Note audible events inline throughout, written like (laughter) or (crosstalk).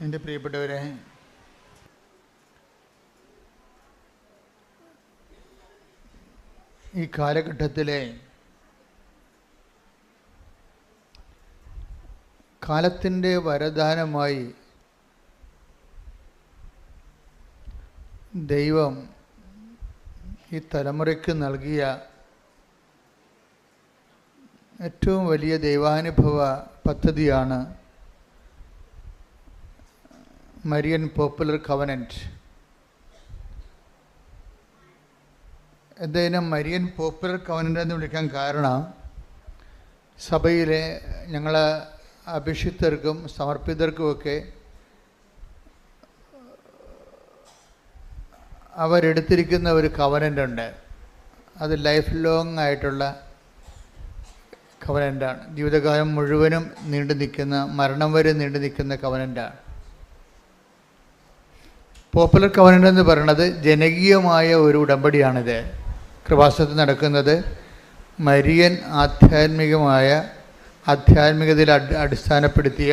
എന്റെ പ്രിയപ്പെട്ടവരെ ഈ കാലഘട്ടത്തിലെ കാലത്തിന്റെ വരദാനമായി ദൈവം ഈ തലമുറയ്ക്ക് നൽകിയ ഏറ്റവും വലിയ ദൈവാനുഭവ പദ്ധതിയാണ് മരിയൻ പോപ്പുലർ കവനന്റ് എന്തായാലും മരിയൻ പോപ്പുലർ കവനന്റ് എന്ന് വിളിക്കാൻ കാരണം സഭയിലെ ഞങ്ങൾ അഭിഷിക്തർക്കും സമർപ്പിതർക്കുമൊക്കെ അവരെടുത്തിരിക്കുന്ന ഒരു കവനന്റ് ഉണ്ട്. അത് ലൈഫ് ലോങ് ആയിട്ടുള്ള കവനന്റാണ് ജീവിതകാലം മുഴുവനും നീണ്ടു നിൽക്കുന്ന മരണം വരെ നീണ്ടു നിൽക്കുന്ന കവനന്റാണ് പോപ്പുലർ കവനന്റ് എന്ന് പറയുന്നത് ജനകീയമായ ഒരു ഉടമ്പടിയാണിത്. കൃപാസനത്തിൽ നടക്കുന്നത് മരിയൻ ആധ്യാത്മികമായ ആധ്യാത്മികതയിൽ അടിസ്ഥാനപ്പെടുത്തിയ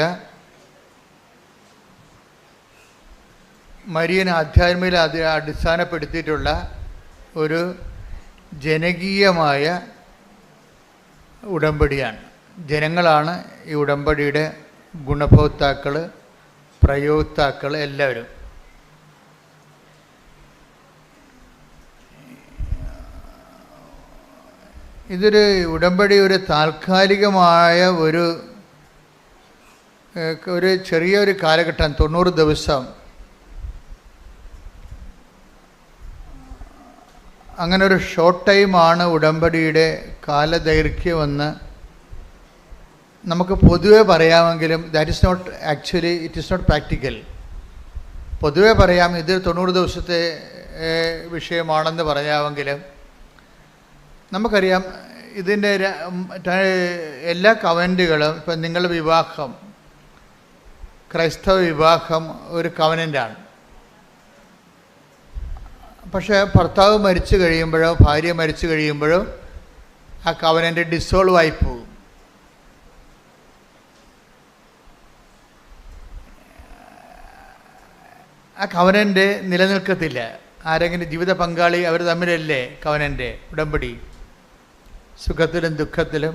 മരിയൻ ആധ്യാത്മികയിൽ അടി അടിസ്ഥാനപ്പെടുത്തിയിട്ടുള്ള ഒരു ജനകീയമായ ഉടമ്പടിയാണ്. ജനങ്ങളാണ് ഈ ഉടമ്പടിയുടെ ഗുണഭോക്താക്കൾ പ്രയോക്താക്കൾ എല്ലാവരും. ഇതൊരു ഉടമ്പടി ഒരു താൽക്കാലികമായ ഒരു ഒരു ചെറിയൊരു കാലഘട്ടം തൊണ്ണൂറ് ദിവസം. അങ്ങനെ ഒരു ഷോർട്ട് ടൈമാണ് ഉടമ്പടിയുടെ കാലദൈർഘ്യമെന്ന് നമുക്ക് പൊതുവെ പറയാമെങ്കിലും that is not actually it is not practical പൊതുവെ പറയാം ഇത് തൊണ്ണൂറ് ദിവസത്തെ വിഷയമാണെന്ന് പറയാമെങ്കിലും നമുക്കറിയാം ഇതിന്റെ എല്ലാ കവന്റുകളും ഇപ്പം നിങ്ങളുടെ വിവാഹം ക്രൈസ്തവ വിവാഹം ഒരു കവനന്റാണ് പക്ഷേ ഭർത്താവ് മരിച്ചു കഴിയുമ്പോഴോ ഭാര്യ മരിച്ചു കഴിയുമ്പോഴോ ആ കവനന്റ് ഡിസോൾവ് ആയി പോകും. ആ കവനന്റ് നിലനിൽക്കത്തില്ല. ആരെങ്കിലും ജീവിത പങ്കാളി അവർ തമ്മിലല്ലേ കവനന്റെ ഉടമ്പടി? സുഖത്തിലും ദുഃഖത്തിലും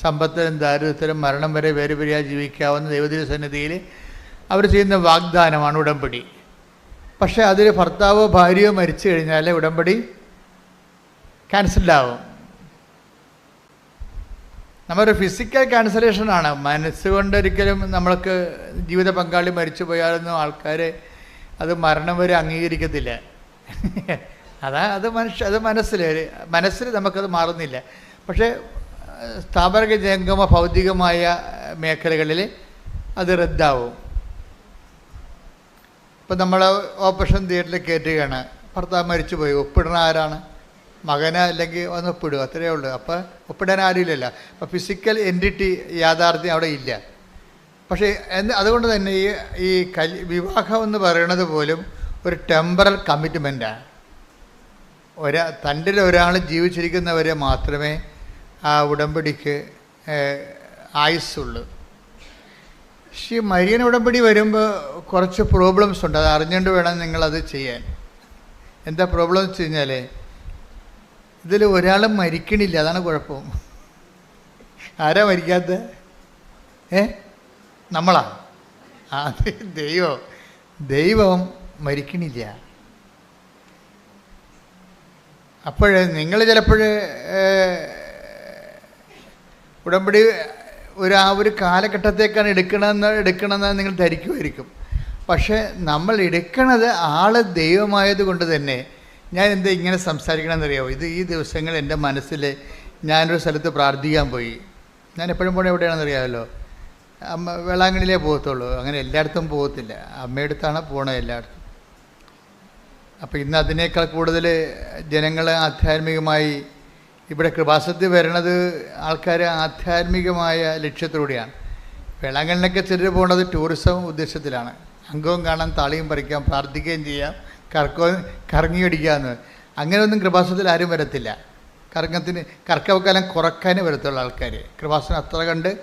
സമ്പത്തിലും ദാരിദ്ര്യത്തിലും മരണം വരെ വേറെ വരിയാ ജീവിക്കാവുന്ന ദൈവദിന സന്നിധിയിൽ അവർ ചെയ്യുന്ന വാഗ്ദാനമാണ് ഉടമ്പടി. പക്ഷേ അതിൽ ഭർത്താവോ ഭാര്യയോ മരിച്ചു കഴിഞ്ഞാൽ ഉടമ്പടി ക്യാൻസലാവും. നമ്മുടെ ഫിസിക്കൽ ക്യാൻസലേഷനാണ് മനസ്സുകൊണ്ടൊരിക്കലും നമ്മൾക്ക് ജീവിത പങ്കാളി മരിച്ചു പോയാലൊന്നും ആൾക്കാർ അത് മരണം വരെ അംഗീകരിക്കത്തില്ല. അതാ അത് മനുഷ്യ അത് മനസ്സിൽ മനസ്സിൽ നമുക്കത് മാറുന്നില്ല. പക്ഷേ സ്ഥാപക ജംഗമ ഭൗതികമായ മേഖലകളിൽ അത് റദ്ദാവും. ഇപ്പം നമ്മൾ ഓപ്പറേഷൻ തിയേറ്ററിൽ കയറ്റുകയാണ്. ഭർത്താവ് മരിച്ചു പോയി ഒപ്പിടണ ആരാണ്? മകന് അല്ലെങ്കിൽ ഒന്ന് ഒപ്പിടുക. അത്രയേ ഉള്ളൂ. അപ്പോൾ ഒപ്പിടാൻ ആരുമില്ലല്ലോ അപ്പോൾ ഫിസിക്കൽ എന്റിറ്റി യാഥാർത്ഥ്യം അവിടെ ഇല്ല. പക്ഷേ എന്ന് അതുകൊണ്ട് തന്നെ ഈ ഈ കൽ വിവാഹം എന്ന് പറയുന്നത് പോലും ഒരു ടെമ്പറൽ കമ്മിറ്റ്മെന്റാണ് ഒരാ തന്റെ ഒരാൾ ജീവിച്ചിരിക്കുന്നവരെ മാത്രമേ ആ ഉടമ്പടിക്ക് ആയുസ്സുള്ളു ആയുസ്സുള്ളൂ. പക്ഷേ മരിയൻ ഉടമ്പടി വരുമ്പോൾ കുറച്ച് പ്രോബ്ലംസ് ഉണ്ട്. അത് അറിഞ്ഞുകൊണ്ട് വേണം നിങ്ങളത് ചെയ്യാൻ. എന്താ പ്രോബ്ലം വെച്ച് കഴിഞ്ഞാൽ ഇതിൽ ഒരാൾ മരിക്കണില്ല. അതാണ് കുഴപ്പം. ആരാ മരിക്കാത്ത? ഏ? നമ്മളാ? അത് ദൈവം. ദൈവം മരിക്കണില്ല. അപ്പോൾ നിങ്ങൾ ചിലപ്പോൾ ഉടമ്പടി ഒരു ആ ഒരു കാലഘട്ടത്തേക്കാണ് എടുക്കണമെന്ന് എടുക്കണമെന്ന് നിങ്ങൾ ധരിക്കുമായിരിക്കും. പക്ഷേ നമ്മൾ എടുക്കണത് ആൾ ദൈവമായത് കൊണ്ട് തന്നെ. ഞാൻ എന്താ ഇങ്ങനെ സംസാരിക്കണമെന്നറിയാമോ ഇത് ഈ ദിവസങ്ങൾ എന്റെ മനസ്സിൽ ഞാനൊരു സ്ഥലത്ത് പ്രാർത്ഥിക്കാൻ പോയി. ഞാൻ എപ്പോഴും പോണ എവിടെയാണെന്ന് അറിയാമല്ലോ അമ്മ വേളാങ്കണ്ണിലേ പോകത്തുള്ളൂ. അങ്ങനെ എല്ലായിടത്തും പോകത്തില്ല. അമ്മയടുത്താണ് പോണത് എല്ലായിടത്തും. അപ്പോൾ ഇന്ന് അതിനേക്കാൾ കൂടുതൽ ജനങ്ങൾ ആധ്യാത്മികമായി ഇവിടെ കൃപാസത്തിൽ വരണത് ആൾക്കാർ ആധ്യാത്മികമായ ലക്ഷ്യത്തിലൂടെയാണ്. വേളാങ്കണ്ണിലൊക്കെ ചിലർ പോകുന്നത് ടൂറിസം ഉദ്ദേശത്തിലാണ്. അംഗവും കാണാൻ താളിയും പറിക്കാം പ്രാർത്ഥിക്കുകയും ചെയ്യാം. കറക്കോ കറങ്ങി അടിക്കാമെന്ന് അങ്ങനെയൊന്നും കൃപാസനത്തിൽ ആരും വരത്തില്ല. കറങ്ങത്തിന് കർക്കവക്കാലം കുറക്കാനേ വരത്തുള്ള ആൾക്കാർ കൃപാസനം അത്ര കണ്ട്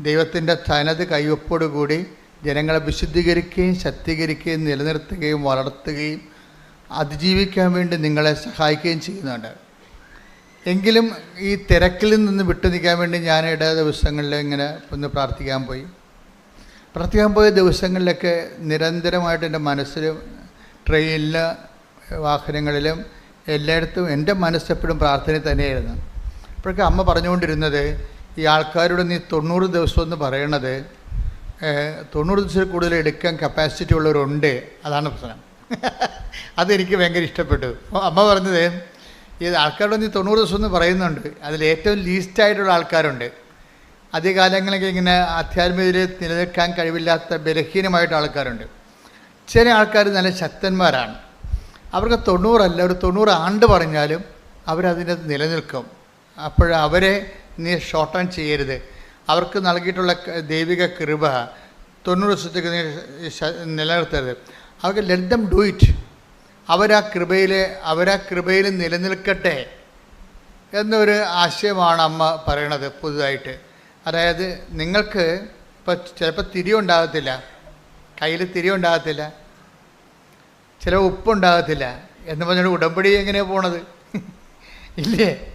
ദൈവത്തിന്റെ തനത് കൈവപ്പോടുകൂടി ജനങ്ങളെ വിശുദ്ധീകരിക്കുകയും ശക്തീകരിക്കുകയും നിലനിർത്തുകയും വളർത്തുകയും അതിജീവിക്കാൻ വേണ്ടി നിങ്ങളെ സഹായിക്കുകയും ചെയ്യുന്നുണ്ട്. എങ്കിലും ഈ തിരക്കിൽ നിന്ന് വിട്ടു നിൽക്കാൻ വേണ്ടി ഞാൻ ഇട ദിവസങ്ങളിൽ ഇങ്ങനെ ഒന്ന് പ്രാർത്ഥിക്കാൻ പോയി. പ്രാർത്ഥിക്കാൻ പോയ ദിവസങ്ങളിലൊക്കെ നിരന്തരമായിട്ട് എന്റെ മനസ്സിലും ട്രെയിനിൽ വാഹനങ്ങളിലും എല്ലായിടത്തും എന്റെ മനസ്സെപ്പോഴും പ്രാർത്ഥന തന്നെയായിരുന്നു. അപ്പോഴൊക്കെ അമ്മ പറഞ്ഞുകൊണ്ടിരുന്നത് ഈ ആൾക്കാരോട് നീ തൊണ്ണൂറ് ദിവസം എന്ന് പറയണത് തൊണ്ണൂറ് ദിവസത്തിൽ കൂടുതൽ എടുക്കാൻ കപ്പാസിറ്റി ഉള്ളവരുണ്ട്. അതാണ് പ്രശ്നം. (laughs) അതെനിക്ക് ഭയങ്കര ഇഷ്ടപ്പെട്ടു. അമ്മ പറഞ്ഞത് ഈ ആൾക്കാരുടെ ഒന്ന് തൊണ്ണൂറ് ദിവസം എന്ന് പറയുന്നുണ്ട്. അതിൽ ഏറ്റവും ലീസ്റ്റായിട്ടുള്ള ആൾക്കാരുണ്ട്. ആദ്യകാലങ്ങളിലൊക്കെ ഇങ്ങനെ അധ്യാത്മികതയിൽ നിലനിൽക്കാൻ കഴിവില്ലാത്ത ബലഹീനമായിട്ട് ആൾക്കാരുണ്ട്. ചില ആൾക്കാർ നല്ല ശക്തന്മാരാണ്. അവർക്ക് തൊണ്ണൂറല്ല ഒരു തൊണ്ണൂറ് ആണ്ട് പറഞ്ഞാലും അവരതിന്റെ നിലനിൽക്കും. അപ്പോൾ അവരെ നീ ഷോർട്ട് ആൻഡ് ചെയ്യരുത്. അവർക്ക് നൽകിയിട്ടുള്ള ദൈവിക കൃപ തൊണ്ണൂറ് ദിവസത്തേക്ക് നീ നിലനിർത്തരുത്. അവർക്ക് ലെറ്റ് ദം ഡു ഇറ്റ് അവരാ കൃപയിൽ അവരാ കൃപയിൽ നിലനിൽക്കട്ടെ എന്നൊരു ആശയമാണ് അമ്മ പറയണത് പുതുതായിട്ട്. അതായത് നിങ്ങൾക്ക് ഇപ്പോൾ ചിലപ്പോൾ തിരിയുണ്ടാകത്തില്ല കയ്യിൽ തിരി ഉണ്ടാകത്തില്ല ചില ഉപ്പുണ്ടാകത്തില്ല എന്ന് പറഞ്ഞാൽ ഉടമ്പടി എങ്ങനെയാണ് പോണത്? ഇല്ലേ?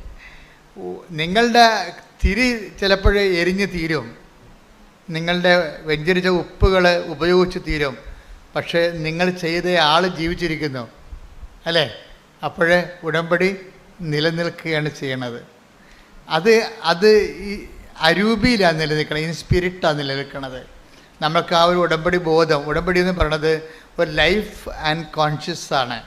നിങ്ങളുടെ തിരി ചിലപ്പോഴേ എരിഞ്ഞ് തീരും നിങ്ങളുടെ വ്യഞ്ചരിച്ച ഉപ്പുകൾ ഉപയോഗിച്ച് തീരും പക്ഷേ നിങ്ങൾ ചെയ്ത ആൾ ജീവിച്ചിരിക്കുന്നു. അല്ലേ? അപ്പോഴേ ഉടമ്പടി നിലനിൽക്കുകയാണ് ചെയ്യണത്. അത് അത് ഈ അരൂപിയിലാണ് നിലനിൽക്കുന്നത് ഇൻ സ്പിരിറ്റാണ് നിലനിൽക്കുന്നത് നമ്മൾക്ക് ആ ഒരു ഉടമ്പടി ബോധം ഉടമ്പടി എന്ന് പറയുന്നത് ഒരു ലൈഫ് ആൻഡ് കോൺഷ്യസ് ആണ്.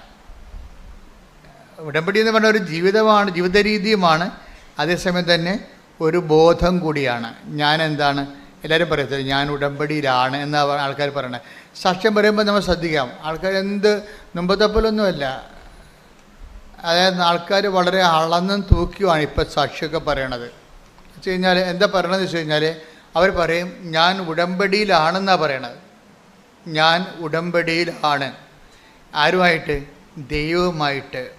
ഉടമ്പടി എന്ന് പറഞ്ഞ ഒരു ജീവിതമാണ് ജീവിത രീതിയുമാണ് അതേസമയം തന്നെ ഒരു ബോധം കൂടിയാണ്. ഞാൻ എന്താണ് എല്ലാവരും പറയത്തില്ല ഞാൻ ഉടമ്പടിയിലാണ് എന്ന് ആൾക്കാർ പറയണത്. സാക്ഷ്യം പറയുമ്പോൾ നമ്മൾ ശ്രദ്ധിക്കാം. ആൾക്കാർ എന്ത് മുമ്പത്തെ പോലൊന്നുമല്ല അതായത് ആൾക്കാർ വളരെ അളന്നും തൂക്കിയുമാണ് ഇപ്പം സാക്ഷിയൊക്കെ പറയണത്. വെച്ച് കഴിഞ്ഞാൽ എന്താ പറയണതെന്ന് വെച്ച് കഴിഞ്ഞാൽ അവർ പറയും ഞാൻ ഉടമ്പടിയിലാണെന്നാണ് പറയണത്. ഞാൻ ഉടമ്പടിയിലാണ്. ആരുമായിട്ട്? ദൈവവുമായിട്ട്.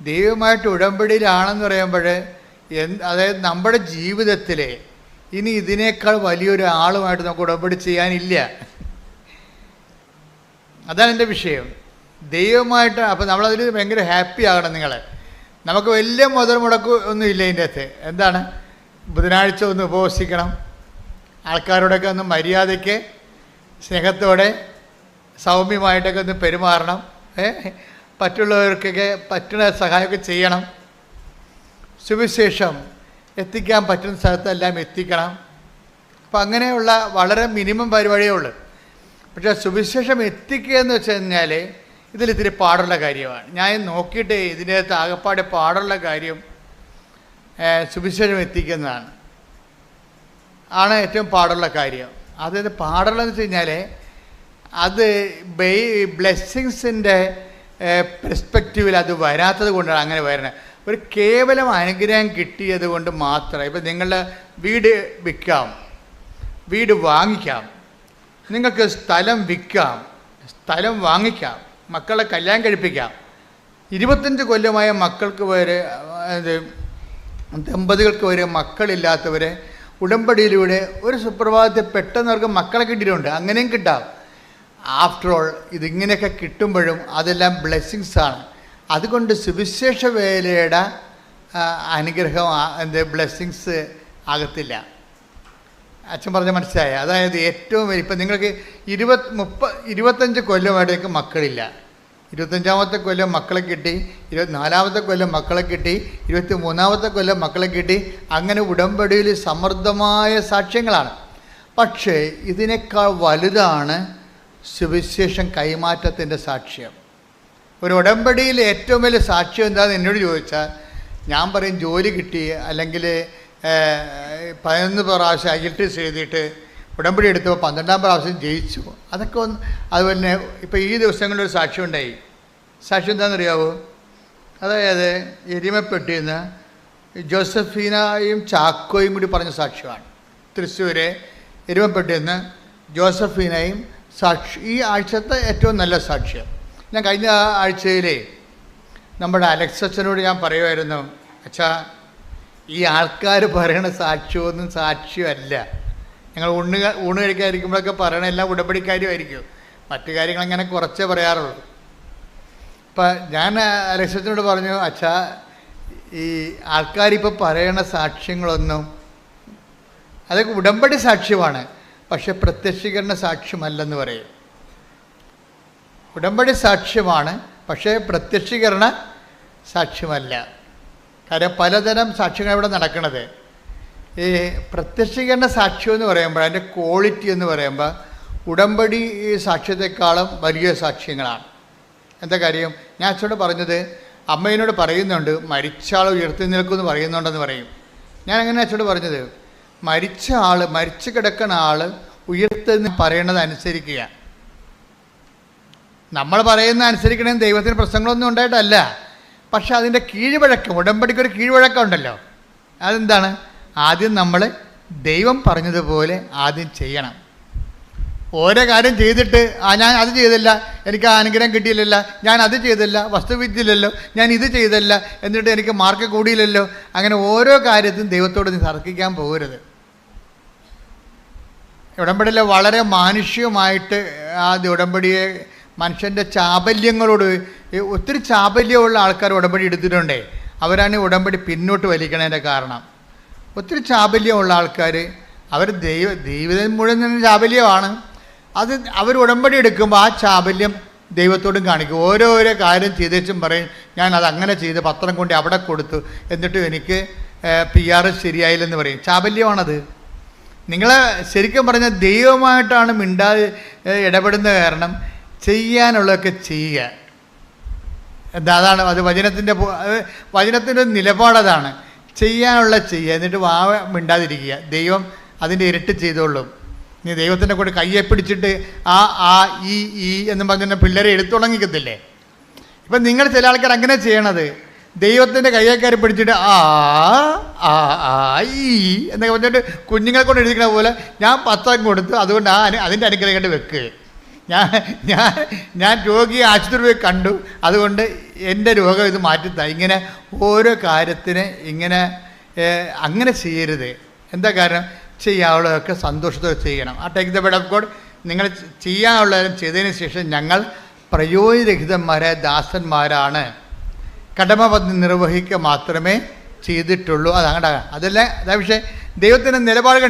ദൈവമായിട്ട് ഉടമ്പടിയിലാണെന്ന് പറയുമ്പോൾ എന്ത് അതായത് നമ്മുടെ ജീവിതത്തിലെ ഇനി ഇതിനേക്കാൾ വലിയൊരു ആളുമായിട്ട് നമുക്ക് ഉടമ്പടി ചെയ്യാനില്ല. അതാണ് എന്റെ വിഷയം. ദൈവമായിട്ട് അപ്പോൾ നമ്മളതിൽ ഭയങ്കര ഹാപ്പി ആകണം നിങ്ങൾ നമുക്ക് വലിയ മുതൽ മുടക്ക് ഒന്നും ഇല്ല ഇതിന്റെ അകത്ത്. എന്താണ്? ബുധനാഴ്ച ഒന്ന് ഉപവസിക്കണം. ആൾക്കാരോടൊക്കെ ഒന്ന് മര്യാദയ്ക്ക് സ്നേഹത്തോടെ സൗമ്യമായിട്ടൊക്കെ ഒന്ന് പെരുമാറണം. പറ്റുള്ളവർക്കൊക്കെ പറ്റുന്ന സഹായമൊക്കെ ചെയ്യണം. സുവിശേഷം എത്തിക്കാൻ പറ്റുന്ന സ്ഥലത്തെല്ലാം എത്തിക്കണം. അപ്പം അങ്ങനെയുള്ള വളരെ മിനിമം പരിപാടിയേ ഉള്ളൂ. പക്ഷേ സുവിശേഷം എത്തിക്കുക എന്ന് വെച്ച് കഴിഞ്ഞാൽ ഇതിലിത്തിരി പാടുള്ള കാര്യമാണ്. ഞാൻ നോക്കിയിട്ട് ഇതിനകത്ത് ആകപ്പാടെ പാടുള്ള കാര്യം സുവിശേഷം എത്തിക്കുന്നതാണ്. ആണ് ഏറ്റവും പാടുള്ള കാര്യം. അതായത് പാടുള്ളതെന്ന് വെച്ച് കഴിഞ്ഞാൽ അത് ബൈ ബ്ലെസ്സിങ്സിന്റെ പെർസ്പെക്റ്റീവിൽ അത് വരാത്തത് കൊണ്ടാണ് അങ്ങനെ വരുന്നത് ഒരു കേവലം അനുഗ്രഹം കിട്ടിയത് കൊണ്ട് മാത്രം. ഇപ്പം നിങ്ങളുടെ വീട് വിൽക്കാം വീട് വാങ്ങിക്കാം. നിങ്ങൾക്ക് സ്ഥലം വിൽക്കാം സ്ഥലം വാങ്ങിക്കാം മക്കളെ കല്യാണം കഴിപ്പിക്കാം. ഇരുപത്തഞ്ച് കൊല്ലമായ മക്കൾക്ക് വരെ ഇത് ദമ്പതികൾക്ക് വരെ മക്കളില്ലാത്തവരെ ഉടമ്പടിയിലൂടെ ഒരു സുപ്രഭാതത്തിൽ പെട്ടെന്ന് അവർക്ക് മക്കളെ കിട്ടിയിട്ടുണ്ട്. അങ്ങനെയും കിട്ടാം. ആഫ്റ്റർ ഓൾ ഇതിങ്ങനെയൊക്കെ കിട്ടുമ്പോഴും അതെല്ലാം ബ്ലെസ്സിങ്സ് ആണ്. അതുകൊണ്ട് സുവിശേഷ വേലയുടെ അനുഗ്രഹം എന്ത് ബ്ലെസ്സിങ്സ് ആകത്തില്ല. അച്ഛൻ പറഞ്ഞ മനസ്സിലായ. അതായത് ഏറ്റവും ഇപ്പം നിങ്ങൾക്ക് ഇരുപത് മുപ്പ ഇരുപത്തഞ്ച് കൊല്ലമായിട്ട് നിങ്ങൾക്ക് മക്കളില്ല. ഇരുപത്തഞ്ചാമത്തെ കൊല്ലം മക്കളെ കിട്ടി ഇരുപത്തിനാലാമത്തെ കൊല്ലം മക്കളെ കിട്ടി ഇരുപത്തി മൂന്നാമത്തെ കൊല്ലം മക്കളെ കിട്ടി. അങ്ങനെ ഉടമ്പടിയിൽ സമൃദ്ധമായ സാക്ഷ്യങ്ങളാണ്. പക്ഷേ ഇതിനേക്കാൾ വലുതാണ് സുവിശേഷം കൈമാറ്റത്തിന്റെ സാക്ഷ്യം. ഒരു ഉടമ്പടിയിൽ ഏറ്റവും വലിയ സാക്ഷ്യം എന്താണെന്ന് എന്നോട് ചോദിച്ചാൽ ഞാൻ പറയും ജോലി കിട്ടി അല്ലെങ്കിൽ പതിനൊന്ന് പ്രാവശ്യം ഐ ചെയ്തിട്ട് ഉടമ്പടി എടുത്തപ്പോൾ പന്ത്രണ്ടാം പ്രാവശ്യം ജയിച്ചു. അതൊക്കെ ഒന്ന് അതുപോലെ തന്നെ ഇപ്പോൾ ഈ ദിവസങ്ങളിൽ ഒരു സാക്ഷ്യം ഉണ്ടായി സാക്ഷ്യം എന്താണെന്നറിയാവോ അതായത് എരിമപ്പെട്ടിന്ന് ജോസഫീനയും ചാക്കോയും കൂടി പറഞ്ഞ സാക്ഷ്യമാണ്. തൃശ്ശൂരെ എരുമപ്പെട്ടിൽ നിന്ന് ജോസഫീനയും സാക്ഷി ഈ ആഴ്ചത്തെ ഏറ്റവും നല്ല സാക്ഷ്യം. ഞാൻ കഴിഞ്ഞ ആഴ്ചയിലെ നമ്മുടെ അലക്സച്ചനോട് ഞാൻ പറയുമായിരുന്നു അച്ഛാ ഈ ആൾക്കാർ പറയണ സാക്ഷ്യമൊന്നും സാക്ഷ്യമല്ല. ഞങ്ങൾ ഊണ് ഊണ് കഴിക്കാതിരിക്കുമ്പോഴൊക്കെ പറയണ എല്ലാം ഉടമ്പടിക്കാരുമായിരിക്കും. മറ്റു കാര്യങ്ങൾ അങ്ങനെ കുറച്ചേ പറയാറുള്ളൂ. ഇപ്പം ഞാൻ അലക്ഷ്യത്തിനോട് പറഞ്ഞു അച്ഛാ ഈ ആൾക്കാരിപ്പോൾ പറയണ സാക്ഷ്യങ്ങളൊന്നും അതൊക്കെ ഉടമ്പടി സാക്ഷ്യമാണ്. പക്ഷെ പ്രത്യക്ഷീകരണ സാക്ഷ്യമല്ലെന്ന് പറയും. ഉടമ്പടി സാക്ഷ്യമാണ് പക്ഷേ പ്രത്യക്ഷീകരണ സാക്ഷ്യമല്ല. കാര്യം പലതരം സാക്ഷ്യങ്ങൾ ഇവിടെ നടക്കുന്നത്. ഈ പ്രത്യക്ഷീകരണ സാക്ഷ്യം എന്ന് പറയുമ്പോൾ അതിന്റെ ക്വാളിറ്റി എന്ന് പറയുമ്പോൾ ഉടമ്പടി സാക്ഷ്യത്തെക്കാളും വലിയ സാക്ഷ്യങ്ങളാണ്. എന്താ കാര്യം? ഞാൻ അച്ഛനോട് പറഞ്ഞത് അമ്മയോട് പറയുന്നുണ്ട് മരിച്ച ആൾ ഉയർത്തി നിൽക്കുമെന്ന് പറയുന്നുണ്ടെന്ന് പറയും. ഞാൻ അങ്ങനെ അച്ഛനോട് പറഞ്ഞത് മരിച്ച ആൾ മരിച്ചു കിടക്കുന്ന ആൾ ഉയർത്തെന്ന് പറയണത് അനുസരിക്കുക. നമ്മൾ പറയുന്ന അനുസരിക്കണേ ദൈവത്തിന് പ്രശ്നങ്ങളൊന്നും ഉണ്ടായിട്ടല്ല. പക്ഷെ അതിന്റെ കീഴ്വഴക്കം ഉടമ്പടിക്ക് ഒരു കീഴ്വഴക്കം ഉണ്ടല്ലോ. അതെന്താണ്? ആദ്യം നമ്മൾ ദൈവം പറഞ്ഞതുപോലെ ആദ്യം ചെയ്യണം. ഓരോ കാര്യം ചെയ്തിട്ട് ആ ഞാൻ അത് ചെയ്തില്ല എനിക്ക് ആ അനുഗ്രഹം കിട്ടിയില്ലല്ല ഞാൻ അത് ചെയ്തില്ല വസ്തുവിദ്യയില്ലല്ലോ ഞാൻ ഇത് ചെയ്തില്ല എന്നിട്ട് എനിക്ക് മാർക്ക് കൂടിയില്ലല്ലോ. അങ്ങനെ ഓരോ കാര്യത്തും ദൈവത്തോട് നീ തർക്കിക്കാൻ പോകരുത്. ഉടമ്പടിയിൽ വളരെ മാനുഷികമായിട്ട് ആ ഉടമ്പടിയെ മനുഷ്യന്റെ ചാബല്യങ്ങളോട് ഒത്തിരി ചാബല്യമുള്ള ആൾക്കാർ ഉടമ്പടി എടുത്തിട്ടുണ്ടേ. അവരാണ് ഉടമ്പടി പിന്നോട്ട് വലിക്കണതിന്റെ കാരണം. ഒത്തിരി ചാബല്യമുള്ള ആൾക്കാർ അവർ ദൈവ ദൈവം മുഴുവൻ തന്നെ ചാബല്യമാണ്. അത് അവർ ഉടമ്പടി എടുക്കുമ്പോൾ ആ ചാബല്യം ദൈവത്തോടും കാണിക്കും. ഓരോരോ കാര്യം ചെയ്തേച്ചും പറയും ഞാൻ അത് അങ്ങനെ ചെയ്ത് പത്രം കൊണ്ട് അവിടെ കൊടുത്തു. എന്നിട്ടും എനിക്ക് പി ആർ ശരിയായില്ലെന്ന് പറയും. ചാബല്യമാണത്. നിങ്ങൾ ശരിക്കും പറഞ്ഞാൽ ദൈവമായിട്ടാണ് മിണ്ടാതെ ഇടപെടുന്ന കാരണം ചെയ്യാനുള്ളതൊക്കെ ചെയ്യുക. എന്താ അതാണ് അത് വചനത്തിന്റെ വചനത്തിന്റെ നിലപാടതാണ് ചെയ്യാനുള്ള ചെയ്യുക എന്നിട്ട് വാവ മിണ്ടാതിരിക്കുക. ദൈവം അതിന്റെ ഇരട്ടി ചെയ്തോളും. നീ ദൈവത്തിന്റെ കൂടെ കയ്യെ പിടിച്ചിട്ട് ആ ആ ഈ ഈ എന്നും പറഞ്ഞ പിള്ളേരെ എടുത്തുടങ്ങിക്കത്തില്ലേ ഇപ്പം നിങ്ങൾ ചില ആൾക്കാർ അങ്ങനെ ചെയ്യണത്. ദൈവത്തിന്റെ കയ്യെ കയറി പിടിച്ചിട്ട് ആ ആ ഈ എന്നൊക്കെ പറഞ്ഞിട്ട് കുഞ്ഞുങ്ങളെ കൊണ്ട് എഴുതിക്കണ പോലെ ഞാൻ പത്തം കൊടുത്തു അതുകൊണ്ട് ആ അതിന്റെ അനുഗ്രഹം കണ്ട് വെക്ക്. ഞാൻ ഞാൻ ഞാൻ രോഗിയെ ആശുപത്രി പോയി കണ്ടു. അതുകൊണ്ട് എന്റെ രോഗം ഇത് മാറ്റിത്ത ഇങ്ങനെ ഓരോ കാര്യത്തിന് ഇങ്ങനെ അങ്ങനെ ചെയ്യരുത്. എന്താ കാരണം? ചെയ്യാനുള്ളതൊക്കെ സന്തോഷത്തോടെ ചെയ്യണം. ആ take the bed of God നിങ്ങൾ ചെയ്യാനുള്ളതും ചെയ്തതിന് ശേഷം ഞങ്ങൾ പ്രയോജനരഹിതന്മാരെ ദാസന്മാരാണ്. കടമപദ്ധതി നിർവഹിക്കുക മാത്രമേ ചെയ്തിട്ടുള്ളൂ. അതങ്ങട. അതല്ല അതാ പക്ഷേ ദൈവത്തിന്റെ നിലപാട്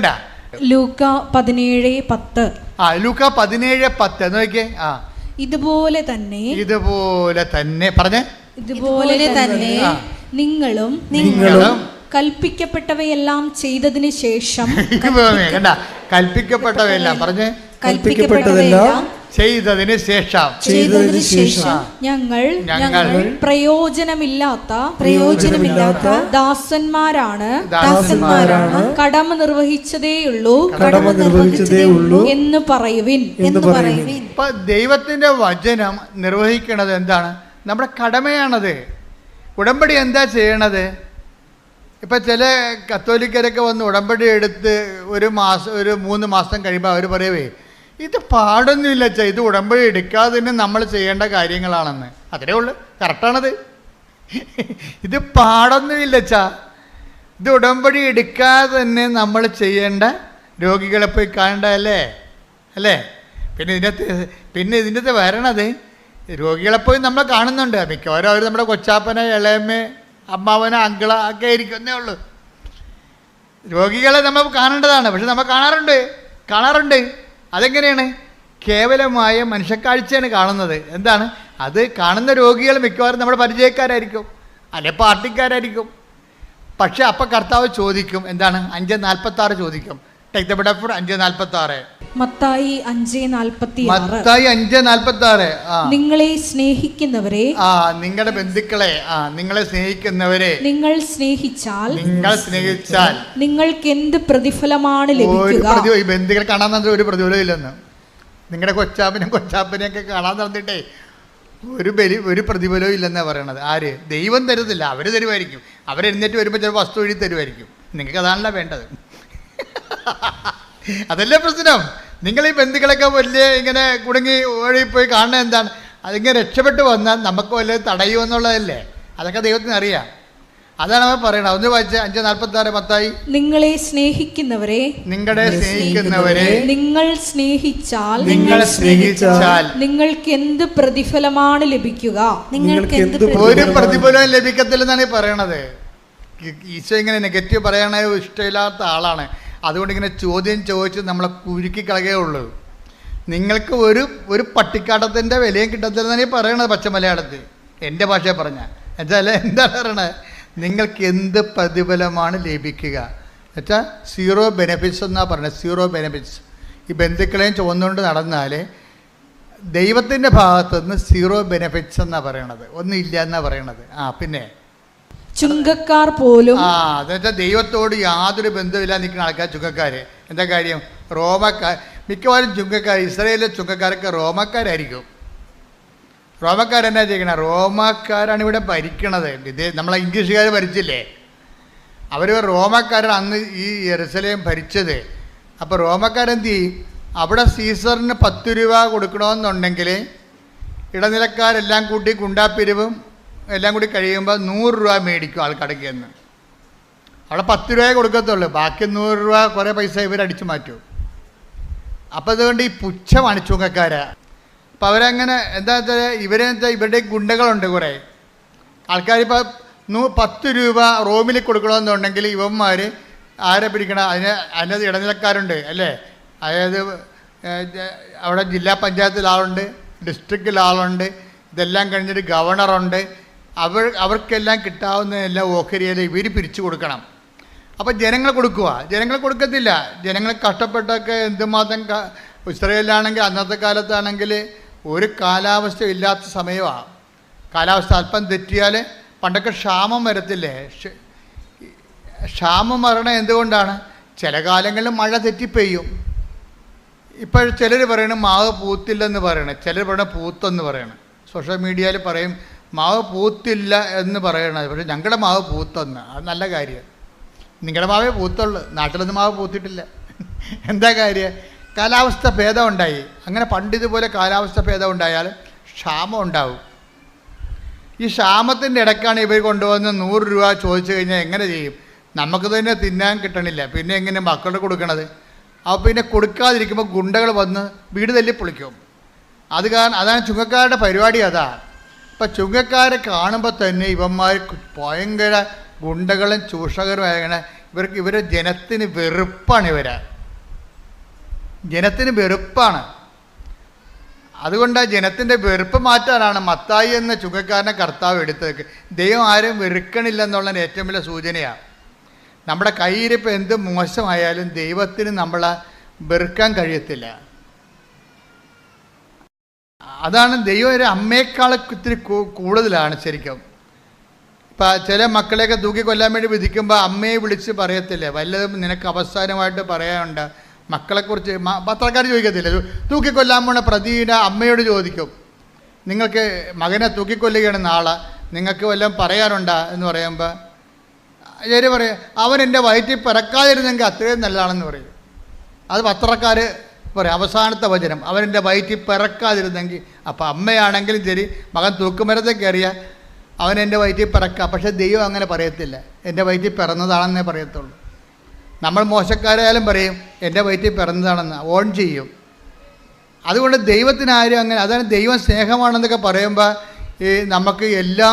ലൂക്ക പതിനേഴ് പത്ത്. ആ ലൂക്ക പതിനേഴ് പത്ത്. നോക്കിയേ. ആ. ഇതുപോലെ തന്നെ ഇതുപോലെ തന്നെ. പറഞ്ഞേ. ഇതുപോലെ തന്നെ. നിങ്ങളും നിങ്ങളും കൽപ്പിക്കപ്പെട്ടവയെല്ലാം ചെയ്തതിനു ശേഷം (laughs) കൽപ്പിക്കപ്പെട്ടവയെല്ലാം. പറഞ്ഞേ. കൽപ്പിക്കപ്പെട്ടതെല്ലാം ചെയ്തതിന് ശേഷം. ചെയ്തതിന് ശേഷം ഞങ്ങൾ ഞങ്ങൾ പ്രയോജനമില്ലാത്ത പ്രയോജനമില്ലാത്ത ദാസന്മാരാണ് ദാസന്മാരാണ് കടമ നിർവഹിച്ചതേയുള്ളൂ കടമ നിർവഹിച്ചതേയുള്ളൂ എന്ന് പറയുവിൻ. എന്ന് പറയുവിൻ. ഇപ്പൊ ദൈവത്തിന്റെ വചനം നിർവഹിക്കണത് എന്താണ്? നമ്മുടെ കടമയാണത്. ഉടമ്പടി എന്താ ചെയ്യണത്? ഇപ്പം ചില കത്തോലിക്കരൊക്കെ വന്ന് ഉടമ്പടി എടുത്ത് ഒരു മാസം ഒരു മൂന്ന് മാസം കഴിയുമ്പോൾ അവർ പറയവേ ഇത് പാടൊന്നുമില്ല അച്ഛാ. ഇത് ഉടമ്പടി എടുക്കാതെ തന്നെ നമ്മൾ ചെയ്യേണ്ട കാര്യങ്ങളാണെന്ന്. അത്രേ ഉള്ളൂ. കറക്റ്റാണത്. ഇത് പാടൊന്നുമില്ല ചാ ഇത് ഉടമ്പടി എടുക്കാതെ തന്നെ നമ്മൾ ചെയ്യേണ്ട രോഗികളെ പോയി കാണണ്ടല്ലേ അല്ലേ? അല്ലേ? പിന്നെ ഇതിനകത്ത് പിന്നെ ഇതിന്റെ വരണത് രോഗികളെ പോയി നമ്മൾ കാണുന്നുണ്ട്. മിക്കവാറും അവർ നമ്മുടെ കൊച്ചാപ്പന ഇളയമ്മ അമ്മാവന അങ്കിള ഒക്കെ ആയിരിക്കുന്നേ ഉള്ളൂ. രോഗികളെ നമ്മൾ കാണേണ്ടതാണ്. പക്ഷെ നമ്മൾ കാണാറുണ്ട്. കാണാറുണ്ട്. അതെങ്ങനെയാണ്? കേവലമായ മനുഷ്യക്കാഴ്ചയാണ് കാണുന്നത്. എന്താണ്? അത് കാണുന്ന രോഗികൾ മിക്കവാറും നമ്മുടെ പരിചയക്കാരായിരിക്കും. അല്ലെ പാർട്ടിക്കാരായിരിക്കും. പക്ഷെ അപ്പം കർത്താവ് ചോദിക്കും എന്താണ്? അഞ്ച് നാൽപ്പത്തി ആറ് ചോദിക്കും ടെക് ദ ബെഡ് അഞ്ച് നാൽപ്പത്തി ആറ് മത്തായി അഞ്ച് നാൽപ്പത്തി മത്തായി അഞ്ച് നാൽപ്പത്തി ആറ് നിങ്ങളെ സ്നേഹിക്കുന്നവരെ ആ നിങ്ങളുടെ ബന്ധുക്കളെ ആ നിങ്ങളെ സ്നേഹിക്കുന്നവരെ. നിങ്ങൾ സ്നേഹിച്ചാൽ നിങ്ങൾ സ്നേഹിച്ചാൽ. നിങ്ങൾക്ക് എന്ത് പ്രതിഫലമാണ് ലഭിക്കുക? ബന്ധുക്കളെ കാണാൻ നടന്നിട്ട് ഒരു പ്രതിഫലം ഇല്ലെന്ന്. നിങ്ങളുടെ കൊച്ചാപ്പനും കൊച്ചാപ്പനെയും ഒക്കെ കാണാൻ നടന്നിട്ടേ ഒരു ബലി ഒരു പ്രതിഫലവും ഇല്ലെന്നാണ് പറയണത്. ആര്? ദൈവം തരുന്നില്ല അവർ തരുമായിരിക്കും. അവരെഴുന്നേറ്റ് വരുമ്പോൾ ചില വസ്തു എഴുതി തരുമായിരിക്കും. നിങ്ങൾക്ക് അതാണല്ലോ വേണ്ടത്. (laughs) അതല്ലേ പ്രശ്നം? നിങ്ങൾ ഈ ബന്ധുക്കളൊക്കെ വലിയ ഇങ്ങനെ കുടുങ്ങി ഓടിപ്പോയി കാണുന്നത് എന്താണ്? അതിങ്ങനെ രക്ഷപ്പെട്ട് വന്നാൽ നമുക്ക് വല്ലതും തടയുമെന്നുള്ളതല്ലേ അതൊക്കെ ദൈവത്തിന് അറിയാം. അതാണ് അവൻ പറയണത് ഒന്ന് വായിച്ച അഞ്ച് നാൽപ്പത്തി ആറ് പത്തായി. നിങ്ങളെ സ്നേഹിക്കുന്നവരെ നിങ്ങളെ സ്നേഹിക്കുന്നവരെ നിങ്ങൾ സ്നേഹിച്ചാൽ നിങ്ങൾ സ്നേഹിച്ചാൽ നിങ്ങൾക്ക് എന്ത് പ്രതിഫലമാണ് ലഭിക്കുക? നിങ്ങൾക്ക് എന്ത് ഒരു? പ്രതിഫലവും ലഭിക്കത്തില്ലെന്നാണ് ഈ പറയണത്. ഈശോ ഇങ്ങനെ നെഗറ്റീവ് പറയണ ഇഷ്ടമില്ലാത്ത ആളാണ്. അതുകൊണ്ട് ഇങ്ങനെ ചോദ്യം ചോദിച്ച് നമ്മളെ കുരുക്കി ഉള്ളൂ. നിങ്ങൾക്ക് ഒരു ഒരു പട്ടിക്കാട്ടത്തിന്റെ വിലയും കിട്ടത്തില്ലെന്നാണ് ഈ പറയണത് പച്ച മലയാളത്തിൽ. എന്റെ ഭാഷയെ പറഞ്ഞ. എന്നുവെച്ചാൽ എന്താണ് പറയണത്? നിങ്ങൾക്ക് എന്ത് പ്രതിഫലമാണ് ലഭിക്കുക? എന്നുവെച്ചാൽ സീറോ ബെനിഫിറ്റ്സ് എന്നാണ് പറയുന്നത് സീറോ ബെനിഫിറ്റ്സ്. ഈ ബന്ധുക്കളെയും ചുവന്നുകൊണ്ട് നടന്നാൽ ദൈവത്തിന്റെ ഭാഗത്തു നിന്ന് സീറോ ബെനിഫിറ്റ്സ് എന്നാണ് പറയണത്. ഒന്നും ഇല്ല എന്നാണ് പറയണത്. ആ പിന്നെ ചുങ്കക്കാർ പോലും ആ എന്നുവെച്ചാൽ ദൈവത്തോട് യാതൊരു ബന്ധമില്ല നിൽക്കുന്ന ആൾക്കാർ ചുങ്കക്കാർ എന്താ കാര്യം? റോമക്കാർ മിക്കവാറും ചുങ്കക്കാർ ഇസ്രയേലിലെ ചുങ്കക്കാരൊക്കെ റോമക്കാരായിരിക്കും. റോമക്കാരെന്നാ ചെയ്യണേ? റോമക്കാരാണ് ഇവിടെ ഭരിക്കണത്. ഇത് നമ്മളെ ഇംഗ്ലീഷുകാർ ഭരിച്ചില്ലേ? അവർ റോമക്കാരാണ് അന്ന് ഈ എറുസലേം ഭരിച്ചത്. അപ്പോൾ റോമക്കാരെന്ത് ചെയ്യും? അവിടെ സീസറിന് പത്ത് രൂപ കൊടുക്കണമെന്നുണ്ടെങ്കിൽ ഇടനിലക്കാരെല്ലാം കൂട്ടി കുണ്ടാപ്പിരിവും എല്ലാം കൂടി കഴിയുമ്പോൾ നൂറ് രൂപ മേടിക്കും ആൾക്കടയ്ക്ക് നിന്ന്. അവിടെ പത്ത് രൂപയെ കൊടുക്കത്തുള്ളൂ. ബാക്കി നൂറ് രൂപ കുറേ പൈസ ഇവർ അടിച്ചു മാറ്റും. അപ്പോൾ അതുകൊണ്ട് ഈ പുച്ഛമാണ് ചുങ്കക്കാര അപ്പോൾ അവരങ്ങനെ എന്താ വെച്ചാൽ ഇവരെ ഇവരുടെ ഗുണ്ടകളുണ്ട് കുറേ. ആൾക്കാരിപ്പോൾ നൂ പത്ത് രൂപ റോമിൽ കൊടുക്കണമെന്നുണ്ടെങ്കിൽ ഇവന്മാർ ആരെ പിടിക്കണം? അതിന് അതിനകത്ത് ഇടനിലക്കാരുണ്ട് അല്ലേ? അതായത് അവിടെ ജില്ലാ പഞ്ചായത്തിൽ ആളുണ്ട് ഡിസ്ട്രിക്റ്റിൽ ആളുണ്ട് ഇതെല്ലാം കഴിഞ്ഞിട്ട് ഗവർണറുണ്ട്. അവർ അവർക്കെല്ലാം കിട്ടാവുന്നതെല്ലാം ഓഹരിയിൽ ഇവർ പിരിച്ചു കൊടുക്കണം. അപ്പോൾ ജനങ്ങൾ കൊടുക്കുക ജനങ്ങൾ കൊടുക്കത്തില്ല. ജനങ്ങൾ കഷ്ടപ്പെട്ടൊക്കെ എന്തുമാത്രം ഇസ്രയേലാണെങ്കിൽ അന്നത്തെ കാലത്താണെങ്കിൽ ഒരു കാലാവസ്ഥ ഇല്ലാത്ത സമയമാണ് കാലാവസ്ഥ അല്പം തെറ്റിയാൽ പണ്ടൊക്കെ ക്ഷാമം വരത്തില്ലേ? ക്ഷ- ക്ഷാമം വരണം എന്തുകൊണ്ടാണ്? ചില കാലങ്ങളിൽ മഴ തെറ്റിപ്പെയ്യും. ഇപ്പോൾ ചിലർ പറയണം മാവ് പൂത്തില്ലെന്ന് പറയണം. ചിലർ പറയണ പൂത്തെന്ന് പറയണം. സോഷ്യൽ മീഡിയയിൽ പറയും മാവ് പൂത്തില്ല എന്ന് പറയണത് പക്ഷേ ഞങ്ങളുടെ മാവ് പൂത്തെന്ന്. അത് നല്ല കാര്യം. നിങ്ങളുടെ മാവേ പൂത്തുള്ളൂ. നാട്ടിലൊന്നും മാവ് പൂത്തിട്ടില്ല. എന്താ കാര്യം? കാലാവസ്ഥ ഭേദം ഉണ്ടായി അങ്ങനെ പണ്ട് ഇതുപോലെ കാലാവസ്ഥ ഭേദം ഉണ്ടായാൽ ക്ഷാമം ഉണ്ടാവും. ഈ ക്ഷാമത്തിന്റെ ഇടയ്ക്കാണ് ഇവർ കൊണ്ടുവന്ന് നൂറ് രൂപ ചോദിച്ചു കഴിഞ്ഞാൽ എങ്ങനെ ചെയ്യും? നമുക്ക് തന്നെ തിന്നാൻ കിട്ടണില്ല. പിന്നെ എങ്ങനെ മക്കളുടെ കൊടുക്കണത്? അപ്പോൾ പിന്നെ കൊടുക്കാതിരിക്കുമ്പോൾ ഗുണ്ടകൾ വന്ന് വീട് തല്ലി പൊളിക്കും. അത് കാരണം അതാണ് ചുങ്കക്കാരുടെ പരിപാടി അതാ. ഇപ്പം ചുങ്കക്കാരെ കാണുമ്പോൾ തന്നെ ഇവന്മാർ ഭയങ്കര ഗുണ്ടകളും ചൂഷകരും ആയങ്ങനെ ഇവർക്ക് ഇവരെ ജനത്തിന് വെറുപ്പാണ് ഇവർ ജനത്തിന് വെറുപ്പാണ്. അതുകൊണ്ട് ആ ജനത്തിന്റെ വെറുപ്പ് മാറ്റാനാണ് മത്തായി എന്ന ചുങ്കക്കാരനെ കർത്താവ് എടുത്തത്. ദൈവം ആരും വെറുക്കണില്ലെന്നുള്ളതിന് ഏറ്റവും വലിയ സൂചനയാണ് നമ്മുടെ കയ്യിരിപ്പ് എന്ത് മോശമായാലും ദൈവത്തിന് നമ്മളെ വെറുക്കാൻ കഴിയത്തില്ല. അതാണ് ദൈവം ഒരു അമ്മയെക്കാൾ ഇത്തിരി കൂടുതലാണ് ശരിക്കും. ഇപ്പം ചില മക്കളെയൊക്കെ തൂക്കി കൊല്ലാൻ വേണ്ടി വിധിക്കുമ്പോൾ അമ്മയെ വിളിച്ച് പറയത്തില്ലേ? വല്ലതും നിനക്ക് അവസാനമായിട്ട് പറയാനുണ്ട്? മക്കളെക്കുറിച്ച് പത്രക്കാർ ചോദിക്കത്തില്ലേ? തൂക്കിക്കൊല്ലാൻ പോണ പ്രതിയുടെ അമ്മയോട് ചോദിക്കും. നിങ്ങൾക്ക് മകനെ തൂക്കിക്കൊല്ലുകയാണ് നാളെ. നിങ്ങൾക്ക് വല്ലതും പറയാനുണ്ടോ? എന്ന് പറയുമ്പോൾ ശരി പറയും അവൻ എന്റെ വയറ്റിൽ പിറക്കാതിരുന്നെങ്കിൽ അത്രയും നല്ലതാണെന്ന് പറയും. അത് പത്രക്കാർ പറയും അവസാനത്തെ വചനം അവനെന്റെ വയറ്റിൽ പിറക്കാതിരുന്നെങ്കിൽ അപ്പം അമ്മയാണെങ്കിലും ശരി മകൻ തൂക്കുമരത്തെ കയറിയ അവൻ എന്റെ വയറ്റിൽ പിറക്കാം. പക്ഷേ ദൈവം അങ്ങനെ പറയത്തില്ല. എന്റെ വയറ്റിൽ പിറന്നതാണെന്നേ പറയത്തുള്ളൂ. നമ്മൾ മോശക്കാരായാലും പറയും എന്റെ വയറ്റിൽ പിറന്നതാണെന്ന് ഓൺ ചെയ്യും. അതുകൊണ്ട് ദൈവത്തിനാരും അങ്ങനെ അതാണ് ദൈവം സ്നേഹമാണെന്നൊക്കെ പറയുമ്പോൾ ഈ നമുക്ക് എല്ലാ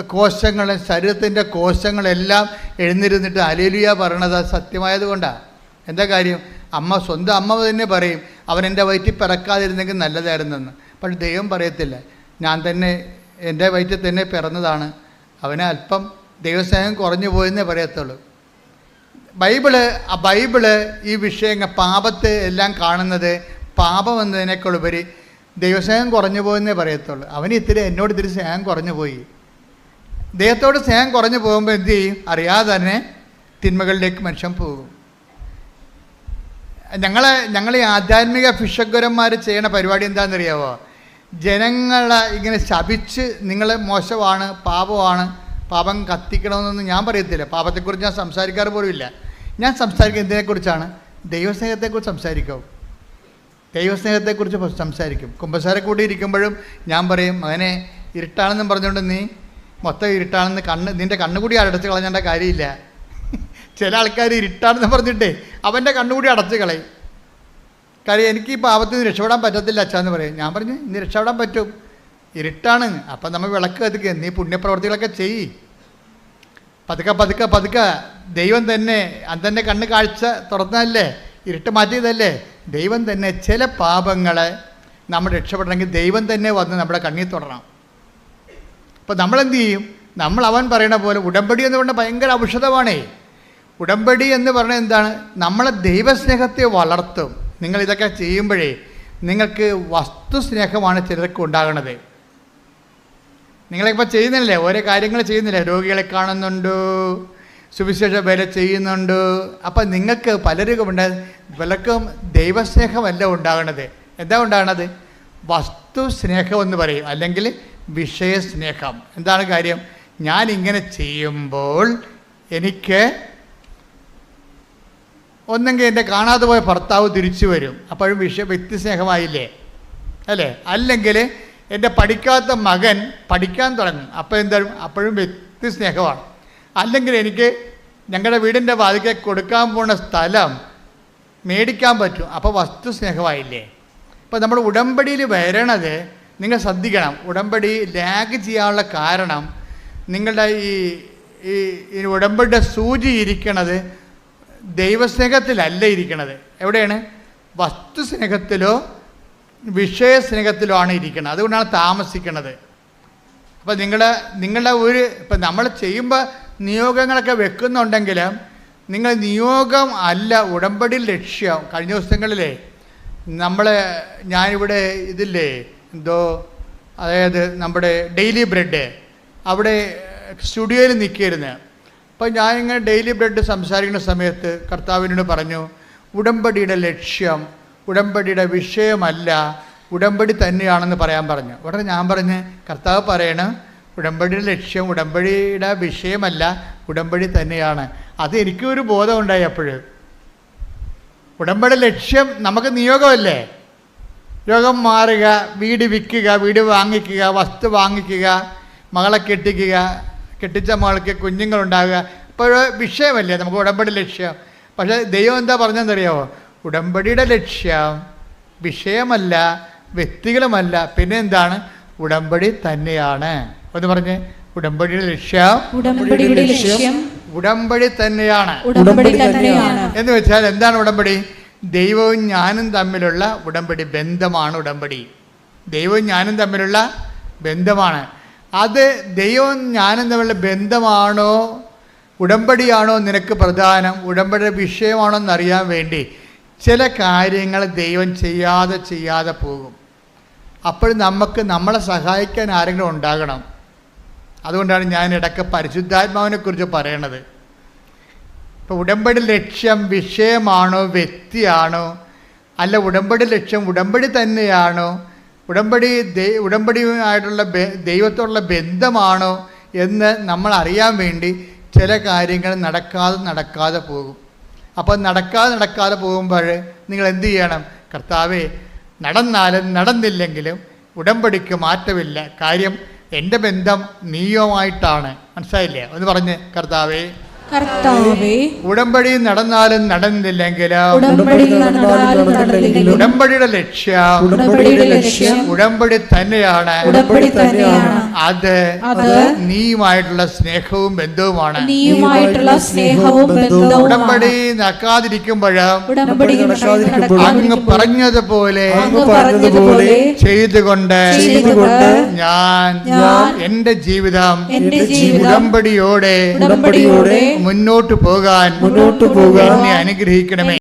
കോശങ്ങളും ശരീരത്തിന്റെ കോശങ്ങളെല്ലാം എഴുന്നിരുന്നിട്ട് അലേലിയ പറയണത് സത്യമായതുകൊണ്ടാണ് സത്യമായത് കൊണ്ടാണ് എന്താ കാര്യം? അമ്മ സ്വന്തം അമ്മ തന്നെ പറയും അവൻ എന്റെ വയറ്റിൽ പിറക്കാതിരുന്നെങ്കിൽ നല്ലതായിരുന്നെന്ന്. പക്ഷെ ദൈവം പറയത്തില്ല ഞാൻ തന്നെ എന്റെ വയറ്റിൽ തന്നെ പിറന്നതാണ്. അവനെ അല്പം ദൈവസ്നേഹം കുറഞ്ഞു പോയെന്നേ പറയത്തുള്ളൂ. ബൈബിൾ ആ ബൈബിൾ ഈ വിഷയങ്ങൾ പാപത്തെ എല്ലാം കാണുന്നത് പാപം എന്നതിനേക്കാളുപരി ദൈവസ്നേഹം കുറഞ്ഞു പോയെന്നേ പറയത്തുള്ളൂ. അവന് ഇത്തിരി എന്നോട് ഇത്തിരി സ്നേഹം കുറഞ്ഞു പോയി. ദൈവത്തോട് സ്നേഹം കുറഞ്ഞു പോകുമ്പോൾ എന്ത് ചെയ്യും? അറിയാതെ തന്നെ തിന്മകളിലേക്ക് മനുഷ്യൻ പോകും. ഞങ്ങളെ ഞങ്ങൾ ഈ ആധ്യാത്മിക ഭിഷഗുരന്മാർ ചെയ്യണ പരിപാടി എന്താണെന്നറിയാവോ? ജനങ്ങളെ ഇങ്ങനെ ശപിച്ച് നിങ്ങൾ മോശമാണ് പാപമാണ് പാപം കത്തിക്കണമെന്നൊന്നും ഞാൻ പറയത്തില്ല. പാപത്തെക്കുറിച്ച് ഞാൻ സംസാരിക്കാറ് പോലുമില്ല ഞാൻ സംസാരിക്കുന്നത് എന്തിനെക്കുറിച്ചാണ്? ദൈവസ്നേഹത്തെക്കുറിച്ച് സംസാരിക്കും. ദൈവസ്നേഹത്തെക്കുറിച്ച് സംസാരിക്കും. കുമ്പസാരക്കൂടി ഇരിക്കുമ്പോഴും ഞാൻ പറയും അങ്ങനെ ഇരുട്ടാണെന്നും പറഞ്ഞുകൊണ്ട് നീ മൊത്തം ഇരുട്ടാണെന്ന് കണ്ണ് നിന്റെ കണ്ണുകൂടി അടച്ച് കളഞ്ഞേണ്ട കാര്യമില്ല. ചില ആൾക്കാർ ഇരുട്ടാണെന്ന് പറഞ്ഞിട്ടേ അവന്റെ കണ്ണുകൂടി അടച്ചു കളയും. കാര്യം എനിക്ക് ഈ പാപത്തിൽ നിന്ന് രക്ഷപ്പെടാൻ പറ്റത്തില്ല അച്ഛാന്ന് പറയും. ഞാൻ പറഞ്ഞു ഇന്ന് രക്ഷപ്പെടാൻ പറ്റും. ഇരുട്ടാണ്. അപ്പം നമ്മൾ വിളക്ക് കത്തിക്കുക നീ പുണ്യപ്രവർത്തികളൊക്കെ ചെയ്യ്. പതുക്കെ പതുക്കെ പതുക്കെ. ദൈവം തന്നെ അന്തന്റെ കണ്ണ് കാഴ്ച തുറന്നതല്ലേ? ഇരുട്ട് മാറ്റിയതല്ലേ? ദൈവം തന്നെ ചില പാപങ്ങളെ നമ്മൾ രക്ഷപ്പെടണമെങ്കിൽ ദൈവം തന്നെ വന്ന് നമ്മുടെ കണ്ണിൽ തുടരണം അപ്പോൾ നമ്മളെന്ത് ചെയ്യും? നമ്മൾ അവൻ പറയണ പോലെ ഉടമ്പടി എന്ന് പറഞ്ഞാൽ ഭയങ്കര ഔഷധമാണേ. ഉടമ്പടി എന്ന് പറഞ്ഞാൽ എന്താണ്? നമ്മളെ ദൈവസ്നേഹത്തെ വളർത്തും. നിങ്ങൾ ഇതൊക്കെ ചെയ്യുമ്പോഴേ നിങ്ങൾക്ക് വസ്തുസ്നേഹമാണ് ചിലർക്ക് ഉണ്ടാകണത്. നിങ്ങളിപ്പോൾ ചെയ്യുന്നില്ലേ? ഓരോ കാര്യങ്ങൾ ചെയ്യുന്നില്ലേ? രോഗികളെ കാണുന്നുണ്ട് സുവിശേഷ വില ചെയ്യുന്നുണ്ട്. അപ്പം നിങ്ങൾക്ക് പലർക്കും ഉണ്ട്. പലർക്കും ദൈവസ്നേഹമല്ല ഉണ്ടാകണത്. എന്താ ഉണ്ടാകണത്? വസ്തു സ്നേഹം എന്ന് പറയും. അല്ലെങ്കിൽ വിഷയസ്നേഹം. എന്താണ് കാര്യം? ഞാൻ ഇങ്ങനെ ചെയ്യുമ്പോൾ എനിക്ക് ഒന്നെങ്കിൽ എന്റെ കാണാതെ പോയ ഭർത്താവ് തിരിച്ചു വരും. അപ്പോഴും വിഷയ വ്യക്തിസ്നേഹമായില്ലേ? അല്ലേ? അല്ലെങ്കിൽ എന്റെ പഠിക്കാത്ത മകൻ പഠിക്കാൻ തുടങ്ങും. അപ്പോൾ എന്തായാലും അപ്പോഴും വ്യക്തിസ്നേഹമാണ്. അല്ലെങ്കിൽ എനിക്ക് ഞങ്ങളുടെ വീടിന്റെ വാതിക്കെ കൊടുക്കാൻ പോണ സ്ഥലം മേടിക്കാൻ പറ്റും. അപ്പോൾ വസ്തു സ്നേഹമായില്ലേ അപ്പോൾ നമ്മൾ ഉടമ്പടിയിൽ വരണത് നിങ്ങൾ ശ്രദ്ധിക്കണം. ഉടമ്പടി ലാഗ് ചെയ്യാനുള്ള കാരണം നിങ്ങളുടെ ഈ ഈ ഉടമ്പടിയുടെ സൂചി ഇരിക്കണത് ദൈവസ്നേഹത്തിലല്ല ഇരിക്കണത്. എവിടെയാണ്? വസ്തു സ്നേഹത്തിലോ വിഷയസ്നേഹത്തിലോ ആണ് ഇരിക്കുന്നത് അതുകൊണ്ടാണ് താമസിക്കുന്നത് അപ്പോൾ നിങ്ങളുടെ നിങ്ങളുടെ ഒരു ഇപ്പം നമ്മൾ ചെയ്യുമ്പോൾ നിയോഗങ്ങളൊക്കെ വെക്കുന്നുണ്ടെങ്കിൽ നിങ്ങൾ നിയോഗം അല്ല ഉടമ്പടി ലക്ഷ്യം. കഴിഞ്ഞ ദിവസങ്ങളിലേ നമ്മൾ ഞാനിവിടെ ഇതില്ലേ എന്തോ അതായത് നമ്മുടെ ഡെയിലി ബ്രെഡ് അവിടെ സ്റ്റുഡിയോയിൽ നിൽക്കിയിരുന്നു അപ്പോൾ ഇങ്ങനെ ഡെയിലി ബ്രെഡ് സംസാരിക്കുന്ന സമയത്ത് കർത്താവിനോട് പറഞ്ഞു ഉടമ്പടിയുടെ ലക്ഷ്യം ഉടമ്പടിയുടെ വിഷയമല്ല ഉടമ്പടി തന്നെയാണെന്ന് പറയാൻ പറഞ്ഞു. ഉടനെ ഞാൻ പറഞ്ഞ് കർത്താവ് പറയണ ഉടമ്പടിയുടെ ലക്ഷ്യം ഉടമ്പടിയുടെ വിഷയമല്ല ഉടമ്പടി തന്നെയാണ്. അത് എനിക്കൊരു ബോധം ഉണ്ടായി അപ്പോഴും. ഉടമ്പടി ലക്ഷ്യം നമുക്ക് നിയോഗമല്ലേ? രോഗം മാറുക വീട് വിൽക്കുക വീട് വാങ്ങിക്കുക വസ്തു വാങ്ങിക്കുക മകളെ കെട്ടിക്കുക കെട്ടിച്ച മകൾക്ക് കുഞ്ഞുങ്ങളുണ്ടാകുക. അപ്പോൾ വിഷയമല്ലേ നമുക്ക് ഉടമ്പടി ലക്ഷ്യം. പക്ഷെ ദൈവം എന്താ പറഞ്ഞെന്നറിയാമോ ഉടമ്പടിയുടെ ലക്ഷ്യം വിഷയമല്ല വ്യക്തികളുമല്ല. പിന്നെ എന്താണ്? ഉടമ്പടി തന്നെയാണ്. ഒന്ന് പറഞ്ഞ്. ഉടമ്പടിയുടെ ലക്ഷ്യം ഉടമ്പടിയുടെ ലക്ഷ്യം ഉടമ്പടി തന്നെയാണ്. ഉടമ്പടി തന്നെയാണ്. എന്ന് വെച്ചാൽ എന്താണ് ഉടമ്പടി? ദൈവവും ഞാനും തമ്മിലുള്ള ഉടമ്പടി ബന്ധമാണ് ഉടമ്പടി. ദൈവവും ഞാനും തമ്മിലുള്ള ബന്ധമാണ്. അത് ദൈവം ഞാനും തമ്മിലുള്ള ബന്ധമാണോ? ഉടമ്പടിയാണോ നിനക്ക് പ്രധാനം? ഉടമ്പടിയുടെ വിഷയമാണോ എന്നറിയാൻ വേണ്ടി ചില കാര്യങ്ങൾ ദൈവം ചെയ്യാതെ ചെയ്യാതെ പോകും. അപ്പോൾ നമുക്ക് നമ്മളെ സഹായിക്കാൻ ആരെങ്കിലും ഉണ്ടാകണം. അതുകൊണ്ടാണ് ഞാൻ ഇടയ്ക്ക് പരിശുദ്ധാത്മാവിനെക്കുറിച്ച് പറയണത്. ഇപ്പോൾ ഉടമ്പടി ലക്ഷ്യം വിഷയമാണോ വ്യക്തിയാണോ? അല്ല ഉടമ്പടി ലക്ഷ്യം ഉടമ്പടി തന്നെയാണോ? ഉടമ്പടി ഉടമ്പടിയുമായിട്ടുള്ള ദൈവത്തോടുള്ള ബന്ധമാണോ എന്ന് നമ്മൾ അറിയാൻ വേണ്ടി ചില കാര്യങ്ങൾ നടക്കാതെ നടക്കാതെ പോകും. അപ്പോൾ നടക്കാതെ നടക്കാതെ പോകുമ്പോൾ നിങ്ങൾ എന്ത് ചെയ്യണം? കർത്താവേ നടന്നാലും നടന്നില്ലെങ്കിലും ഉടമ്പടിക്ക് മാറ്റമില്ല. കാര്യം എന്റെ ബന്ധം നീയുമായിട്ടാണ്. മനസ്സിലായില്ലേ? ഒന്ന് പറഞ്ഞ് കർത്താവേ. കർത്താവേ ഉടമ്പടി നടന്നാലും നടന്നില്ലെങ്കിലും? ഉടമ്പടി നടന്നില്ലെങ്കിലും? ഉടമ്പടിയുടെ ലക്ഷ്യം. ഉടമ്പടി തന്നെയാണ്. ഉടമ്പടി തന്നെയാണ്. അത് അത് നീയുമായിട്ടുള്ള സ്നേഹവും ബന്ധവുമാണ്. നീയുമായിട്ടുള്ള സ്നേഹവും ബന്ധവും ഉടമ്പടി നടക്കാതിരിക്കുമ്പോൾ അങ്ങ് പറഞ്ഞതുപോലെ ചെയ്തുകൊണ്ട് ഞാൻ ഞാൻ എന്റെ ജീവിതം എന്റെ ജീവിതം ഉടമ്പടിയോടെ ഉടമ്പടിയോടെ മുന്നോട്ട് പോകാൻ മുന്നോട്ട് പോകാൻ അനുഗ്രഹിക്കണമേ.